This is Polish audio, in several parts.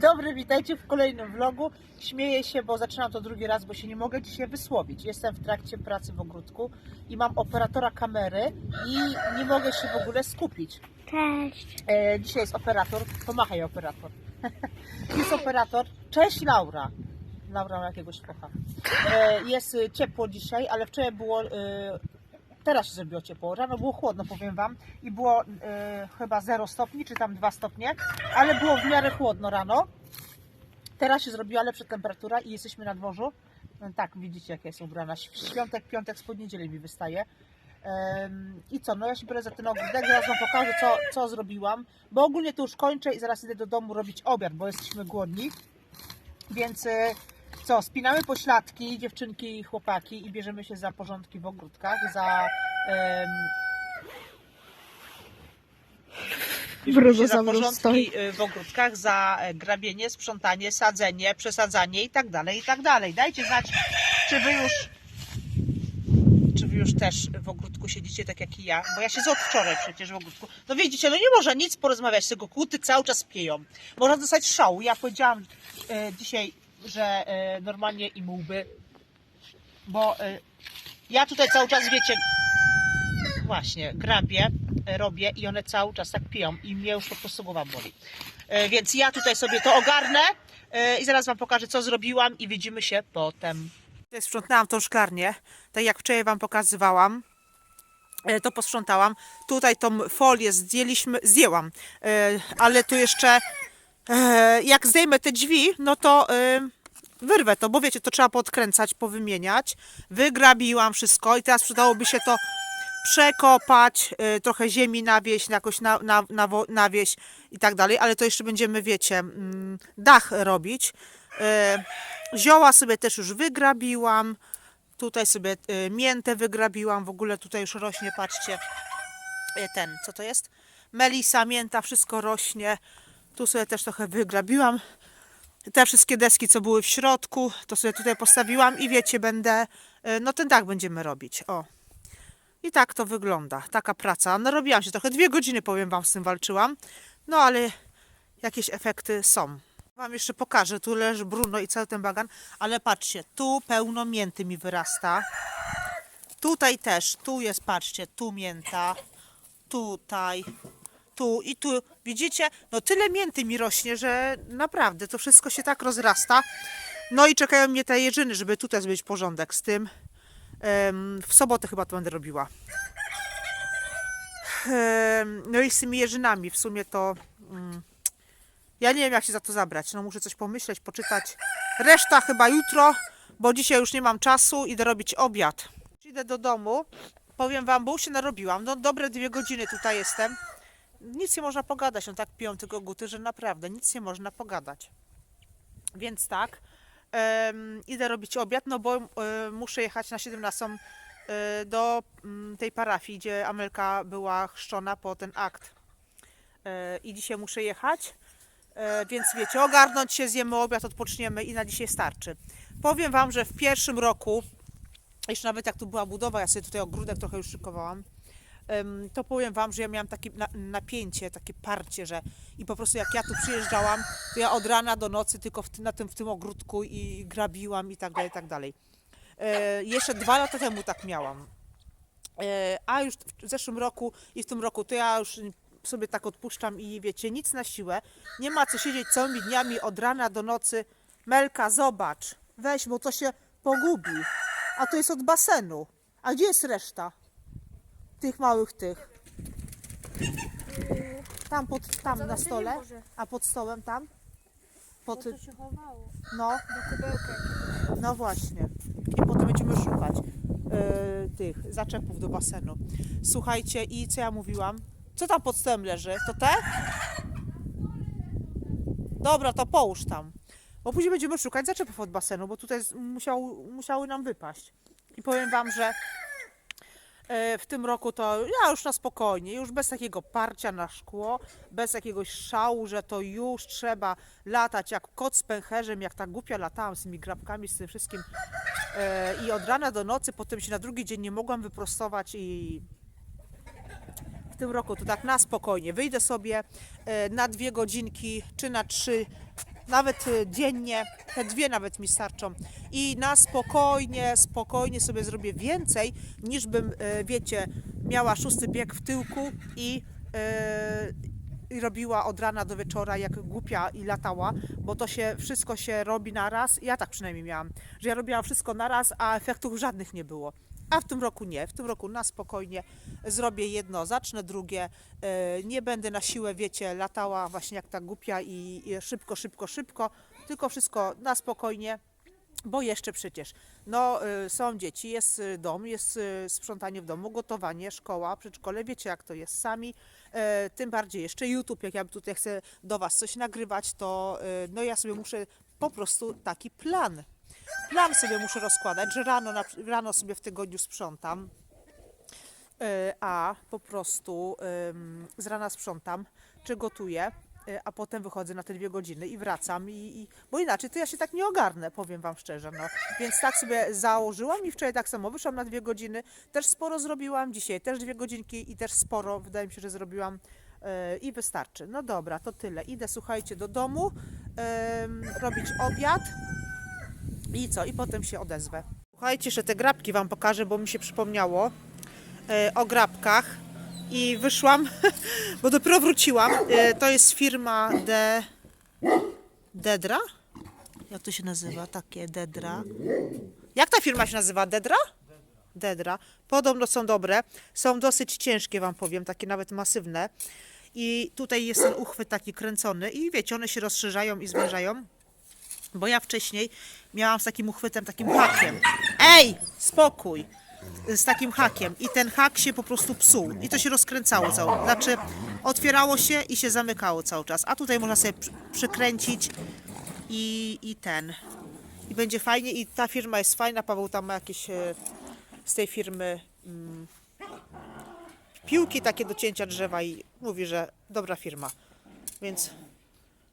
dobry, witajcie w kolejnym vlogu. Śmieję się, bo zaczynam to drugi raz, bo się nie mogę dzisiaj wysłowić. Jestem w trakcie pracy w ogródku i mam operatora kamery i nie mogę się w ogóle skupić. Cześć. E, dzisiaj jest operator, pomachaj operator. jest operator. Cześć Laura. Laura ma jakiegoś focha. E, jest ciepło dzisiaj, ale wczoraj było, y, teraz się zrobiło ciepło. Rano było chłodno, powiem Wam. I było y, chyba 0 stopni, czy tam 2 stopnie, ale było w miarę chłodno rano. Teraz się zrobiła lepsza temperatura i jesteśmy na dworzu. No tak, widzicie jak jest ubrana. Świątek, piątek, spod niedzieli mi wystaje. I co, no ja się biorę za ten ogródek, zaraz Wam pokażę co, co zrobiłam, bo ogólnie to już kończę i zaraz idę do domu robić obiad, bo jesteśmy głodni. Więc y, co, spinamy pośladki, dziewczynki i chłopaki i bierzemy się za porządki w ogródkach, za... się za porządki y, w ogródkach, za e, grabienie, sprzątanie, sadzenie, przesadzanie i tak dalej, i tak dalej. Dajcie znać, czy wy już czy wy już też w ogródku siedzicie tak jak i ja? Bo ja siedzę od wczoraj przecież w ogródku. No widzicie, no nie można nic porozmawiać z tego kłuty, cały czas pieją. Można dostać szału. Ja powiedziałam e, dzisiaj, że e, normalnie im łby, bo e, ja tutaj cały czas, wiecie, właśnie, grabię, e, robię i one cały czas tak piją i mnie już po prostu głowa boli. E, więc ja tutaj sobie to ogarnę e, i zaraz Wam pokażę, co zrobiłam i widzimy się potem. Tutaj sprzątnęłam tą szklarnię, tak jak wczoraj Wam pokazywałam. To posprzątałam. Tutaj tą folię zdjęliśmy, zdjęłam, ale tu jeszcze jak zdejmę te drzwi, no to e, wyrwę to, bo wiecie, to trzeba podkręcać, powymieniać. Wygrabiłam wszystko i teraz przydałoby się to przekopać, y, trochę ziemi nawieść, jakoś na, na, nawieść i tak dalej, ale to jeszcze będziemy, wiecie, mm, dach robić. Zioła sobie też już wygrabiłam. Tutaj sobie miętę wygrabiłam. W ogóle tutaj już rośnie, patrzcie, ten, co to jest? Melisa, mięta, wszystko rośnie. Tu sobie też trochę wygrabiłam. Te wszystkie deski, co były w środku, to sobie tutaj postawiłam i wiecie, będę, y, no ten dach będziemy robić. O. I tak to wygląda, taka praca. Narobiłam się trochę, dwie godziny powiem Wam z tym walczyłam, no ale jakieś efekty są. Wam jeszcze pokażę, tu leży Bruno i cały ten bagan, ale patrzcie, tu pełno mięty mi wyrasta. Tutaj też, tu jest, patrzcie, tu mięta, tutaj, tu i tu. Widzicie? No tyle mięty mi rośnie, że naprawdę to wszystko się tak rozrasta. No i czekają mnie te jeżyny, żeby tutaj zrobić porządek z tym. W sobotę chyba to będę robiła. No i z tymi jeżynami w sumie to. mm, Ja nie wiem, jak się za to zabrać. No muszę coś pomyśleć, poczytać. Reszta chyba jutro, bo dzisiaj już nie mam czasu. Idę robić obiad. Idę do domu. Powiem wam, bo już się narobiłam. No dobre dwie godziny tutaj jestem. Nic nie można pogadać. No tak piją tylko guty, że naprawdę nic nie można pogadać. Więc tak. em, idę robić obiad, no bo e, muszę jechać na 17 e, do mm, tej parafii, gdzie Amelka była chrzczona po ten akt. E, I dzisiaj muszę jechać. E, Więc wiecie, ogarnąć się, zjemy obiad, odpoczniemy i na dzisiaj starczy. Powiem Wam, że w pierwszym roku, jeszcze nawet jak tu była budowa, ja sobie tutaj ogródek trochę już szykowałam, to powiem Wam, że ja miałam takie na- napięcie, takie parcie, że i po prostu jak ja tu przyjeżdżałam, to ja od rana do nocy tylko w, tym- na tym, w tym ogródku i grabiłam i tak dalej, i tak dalej. E, jeszcze dwa lata temu tak miałam. E, a już w zeszłym roku i w tym roku to ja już sobie tak odpuszczam i wiecie, nic na siłę. Nie ma co siedzieć całymi dniami od rana do nocy. Melka, zobacz, weź, bo to się pogubi. A to jest od basenu. A gdzie jest reszta? Tych małych tych. Tam pod, tam na stole, a pod stołem tam? Pod, To się chowało no, do kubełka. no właśnie. I potem będziemy szukać e, tych zaczepów do basenu. Słuchajcie, i co ja mówiłam? Co tam pod stołem leży? To te? Dobra, to połóż tam. Bo później będziemy szukać zaczepów od basenu, bo tutaj z- musiał, musiały nam wypaść. I powiem Wam, że w tym roku to ja już na spokojnie, już bez takiego parcia na szkło, bez jakiegoś szału, że to już trzeba latać jak kot z pęcherzem, jak ta głupia latałam z tymi grabkami, z tym wszystkim. E, I od rana do nocy, potem się na drugi dzień nie mogłam wyprostować i w tym roku to tak na spokojnie. Wyjdę sobie e, na dwie godzinki czy na trzy nawet y, dziennie, te dwie nawet mi starczą. I na spokojnie, spokojnie sobie zrobię więcej, niż bym, y, wiecie, miała szósty bieg w tyłku i, y, i robiła od rana do wieczora jak głupia i latała, bo to się wszystko się robi naraz. Ja tak przynajmniej miałam, że ja robiłam wszystko naraz, a efektów żadnych nie było. A w tym roku nie. W tym roku na spokojnie zrobię jedno, zacznę drugie. E, Nie będę na siłę, wiecie, latała właśnie jak ta głupia i szybko, szybko, szybko, tylko wszystko na spokojnie. Bo jeszcze przecież, no y, są dzieci, jest y, dom, jest y, sprzątanie w domu, gotowanie, szkoła, przedszkole, wiecie jak to jest sami. E, tym bardziej jeszcze YouTube, jak ja tutaj chcę do Was coś nagrywać, to no ja sobie muszę po prostu taki plan. Plan sobie muszę rozkładać, że rano, na, rano sobie w tygodniu sprzątam, y, a po prostu z rana sprzątam, czy gotuję, y, a potem wychodzę na te dwie godziny i wracam, i, i, bo inaczej to ja się tak nie ogarnę, powiem Wam szczerze. No. Więc tak sobie założyłam i wczoraj tak samo wyszłam na dwie godziny, też sporo zrobiłam, dzisiaj też dwie godzinki i też sporo, wydaje mi się, że zrobiłam y, i wystarczy. No dobra, to tyle. Idę, słuchajcie, do domu, robić obiad. I co? I potem się odezwę. Słuchajcie, jeszcze te grabki Wam pokażę, bo mi się przypomniało e, o grabkach. I wyszłam, bo dopiero wróciłam. E, to jest firma De... Dedra? Jak to się nazywa? Takie Dedra. Jak ta firma się nazywa? Dedra? Dedra. Podobno są dobre. Są dosyć ciężkie, Wam powiem, takie nawet masywne. I tutaj jest ten uchwyt taki kręcony i wiecie, one się rozszerzają i zwężają. Bo ja wcześniej miałam z takim uchwytem, takim hakiem. Ej, spokój! Z takim hakiem. I ten hak się po prostu psuł. I to się rozkręcało cały. Znaczy, otwierało się i się zamykało cały czas. A tutaj można sobie przy- przykręcić i, i ten. I będzie fajnie. I ta firma jest fajna. Paweł tam ma jakieś e, z tej firmy mm, piłki takie do cięcia drzewa i mówi, że dobra firma. Więc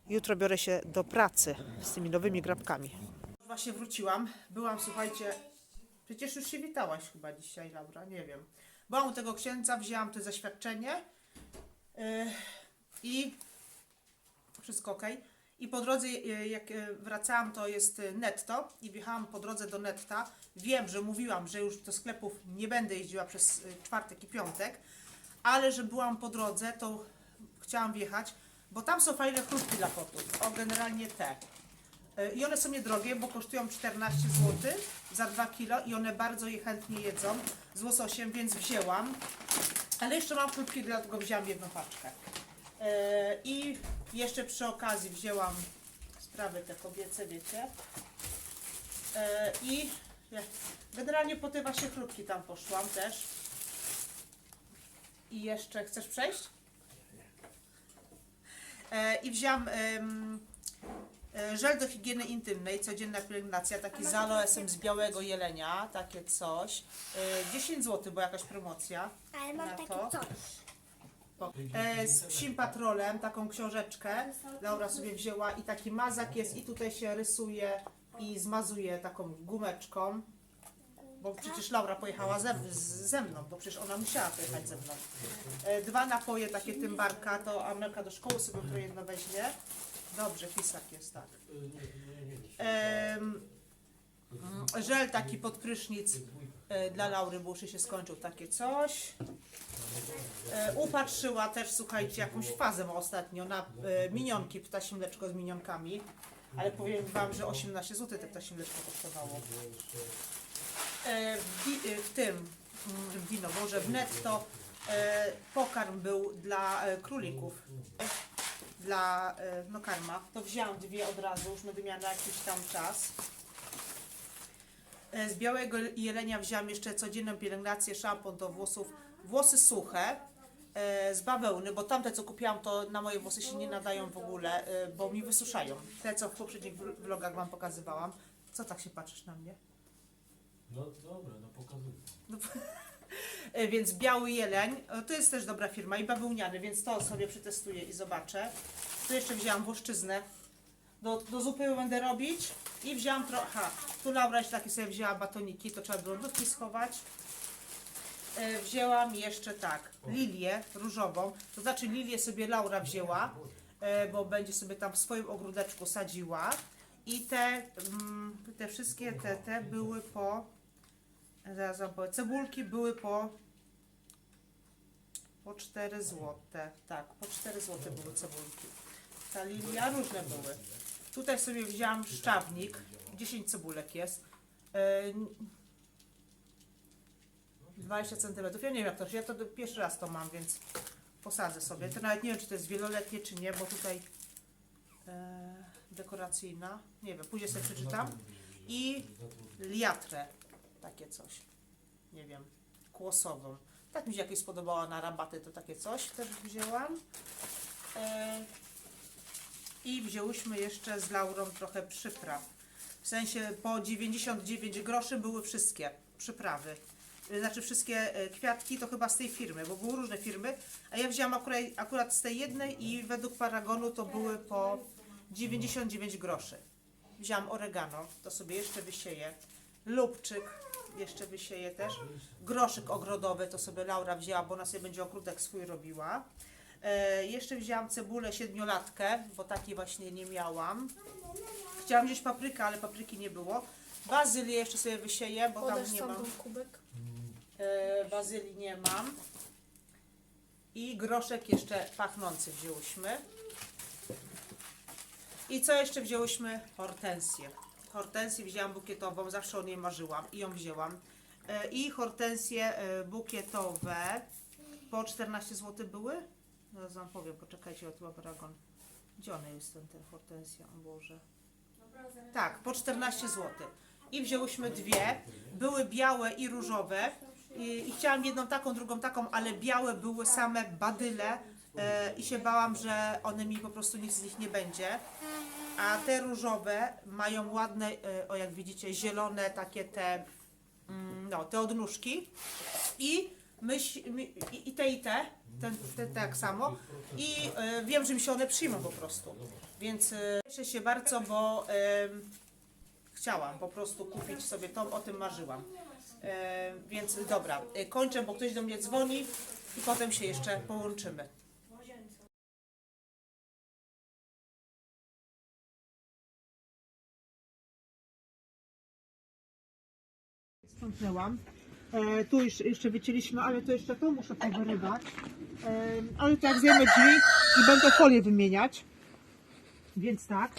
Jutro biorę się do pracy z tymi nowymi grabkami. Właśnie wróciłam. Byłam, słuchajcie, przecież już się witałaś chyba dzisiaj, Laura, nie wiem. Byłam u tego księdza, wzięłam to zaświadczenie yy, i wszystko ok. I po drodze, yy, jak yy, wracałam, to jest yy, netto i wjechałam po drodze do netta. Wiem, że mówiłam, że już do sklepów nie będę jeździła przez czwartek i piątek, ale że byłam po drodze, to chciałam wjechać, bo tam są fajne chrupki dla kotów. O, generalnie te. Y, I one są niedrogie, bo kosztują 14 zł za 2 kilo i one bardzo je chętnie jedzą z łososiem, więc wzięłam. Ale jeszcze mam chrupki, dlatego wzięłam jedną paczkę. Y, I jeszcze przy okazji wzięłam sprawy te kobiece, wiecie. Y, I generalnie po te właśnie chrupki tam poszłam też. I jeszcze chcesz przejść? E, I wziąłam e, żel do higieny intymnej, codzienna pielęgnacja, taki z aloesem z białego jelenia, takie coś. E, 10 zł, bo jakaś promocja. Ale mam Na takie to? coś. E, z psim patrolem, taką książeczkę Laura sobie wzięła i taki mazak jest i tutaj się rysuje i zmazuje taką gumeczką. Bo przecież Laura pojechała ze, ze mną, bo przecież ona musiała pojechać ze mną. E, dwa napoje takie tymbarka, to Amelka do szkoły sobie jutro jedno weźmie. Dobrze, pisak jest tak. Żel taki pod prysznic e, dla Laury, bo już się skończył takie coś. E, upatrzyła też, słuchajcie, jakąś fazę ostatnio na minionki, ptasie mleczko z minionkami. Ale powiem Wam, że 18 zł te ptasie mleczko kosztowało. E, e, w tym, mm, w wino, może w netto e, pokarm był dla królików. Dla no karma. To wzięłam dwie od razu, już będę miała na jakiś tam czas. Z białego jelenia wzięłam jeszcze codzienną pielęgnację, szampon do włosów, włosy suche z bawełny, bo tamte co kupiłam to na moje włosy się nie nadają w ogóle, bo mi wysuszają. Te co w poprzednich vl- vlogach Wam pokazywałam. Co tak się patrzysz na mnie? No dobra, no pokazuję. No, e, więc biały jeleń, e, to jest też dobra firma i bawełniany, więc to sobie przetestuję i zobaczę. Tu jeszcze wzięłam włoszczyznę. Do, do zupy będę robić i wzięłam trochę, aha, tu Laura jeszcze takie sobie wzięła batoniki, to trzeba do lodówki schować. E, wzięłam jeszcze tak, lilię różową, to znaczy lilię sobie Laura wzięła, e, bo będzie sobie tam w swoim ogródeczku sadziła. I te, mm, te wszystkie te, te były po, zaraz wam cebulki były po po 4 złote. Tak, po 4 złote były cebulki. Ta lilia różne były. Tutaj sobie wzięłam szczawnik. 10 cebulek jest. E, 20 cm. Ja nie wiem jak to. Ja to pierwszy raz to mam, więc posadzę sobie. To nawet nie wiem, czy to jest wieloletnie, czy nie, bo tutaj e, dekoracyjna. Nie wiem, później sobie przeczytam. I liatrę. Takie coś. Nie wiem. Kłosową. Tak mi się jakieś spodobała na rabaty, to takie coś też wzięłam. E, I wzięłyśmy jeszcze z Laurą trochę przypraw. W sensie po 99 groszy były wszystkie przyprawy. E, Znaczy wszystkie e, kwiatki to chyba z tej firmy, bo były różne firmy, a ja wzięłam akurat, akurat z tej jednej i według Paragonu to były po 99 groszy. Wzięłam oregano, to sobie jeszcze wysieję. Lubczyk jeszcze wysieję też. Groszyk ogrodowy to sobie Laura wzięła, bo ona sobie będzie ogródek swój robiła. E, jeszcze wzięłam cebulę siedmiolatkę, bo takiej właśnie nie miałam. Chciałam wziąć paprykę, ale papryki nie było. Bazylię jeszcze sobie wysieję, bo Podasz tam nie sam mam. ten kubek? E, bazylii nie mam. I groszek jeszcze pachnący wzięłyśmy. I co jeszcze wzięłyśmy? Hortensję. Hortensję wzięłam bukietową, zawsze o niej marzyłam i ją wzięłam. E, I hortensje e, bukietowe po 14 zł były? Zaraz wam powiem, poczekajcie, od Paragon. Gdzie one jest ten, ten hortensja? O Boże. Tak, po 14 zł. I wzięłyśmy dwie. Były białe i różowe. I, I chciałam jedną taką, drugą taką, ale białe były same badyle e, i się bałam, że one mi po prostu nic z nich nie będzie. A te różowe mają ładne, e, o jak widzicie, zielone takie te, mm, no, te odnóżki. I, myśl, my, i, te i te, ten, te tak samo. I e, wiem, że mi się one przyjmą po prostu. Więc e, cieszę się bardzo, bo em, chciałam po prostu kupić sobie tą, o tym marzyłam. E, więc dobra, kończę, bo ktoś do mnie dzwoni i potem się jeszcze połączymy. Sprzątnęłam. E, tu już jeszcze wycięliśmy, ale to jeszcze to muszę powyrywać. E, ale to jak zjemy drzwi i będę folię wymieniać. Więc tak.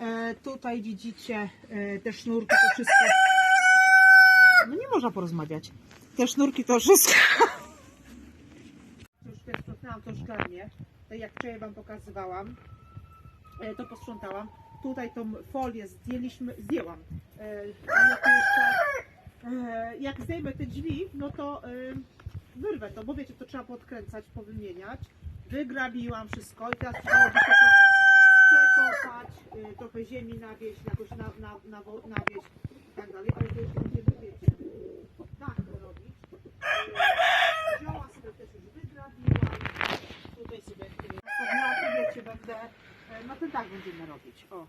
E, tutaj widzicie e, te sznurki, to wszystko. No nie można porozmawiać. Te sznurki to wszystko. Też sprzątnęłam to szklarnię. To jak wczoraj Wam pokazywałam, e, to posprzątałam. Tutaj tą folię zdjęliśmy, zdjęłam. E, ale tu jeszcze, jak zdejmę te drzwi, no to e, wyrwę to, bo wiecie, to trzeba podkręcać, powymieniać. Wygrabiłam wszystko i teraz trzeba to przekopać, y, trochę ziemi nawieść, jakoś na, na, na, nawieść i tak dalej, ale to jeszcze będziemy, wiecie, tak robić. Y, Zioła sobie też już wygrabiłam, tutaj sobie na wiecie, będę, no ten tak będziemy robić, o.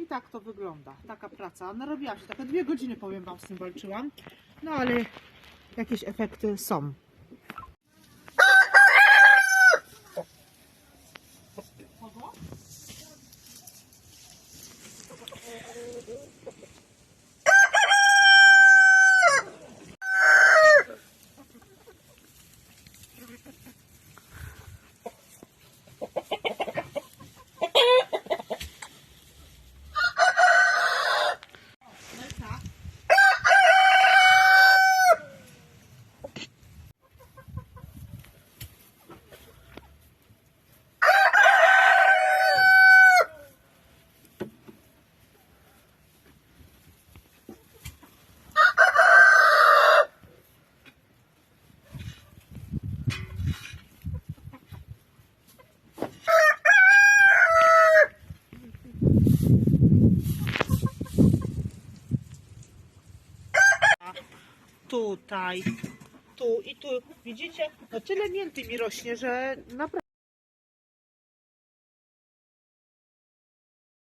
I tak to wygląda, taka praca. Narobiłam się, takie dwie godziny powiem Wam z tym walczyłam, no ale jakieś efekty są. Kogo? No i tak. Tutaj, tu i tu. Widzicie? No tyle mięty mi rośnie, że naprawdę.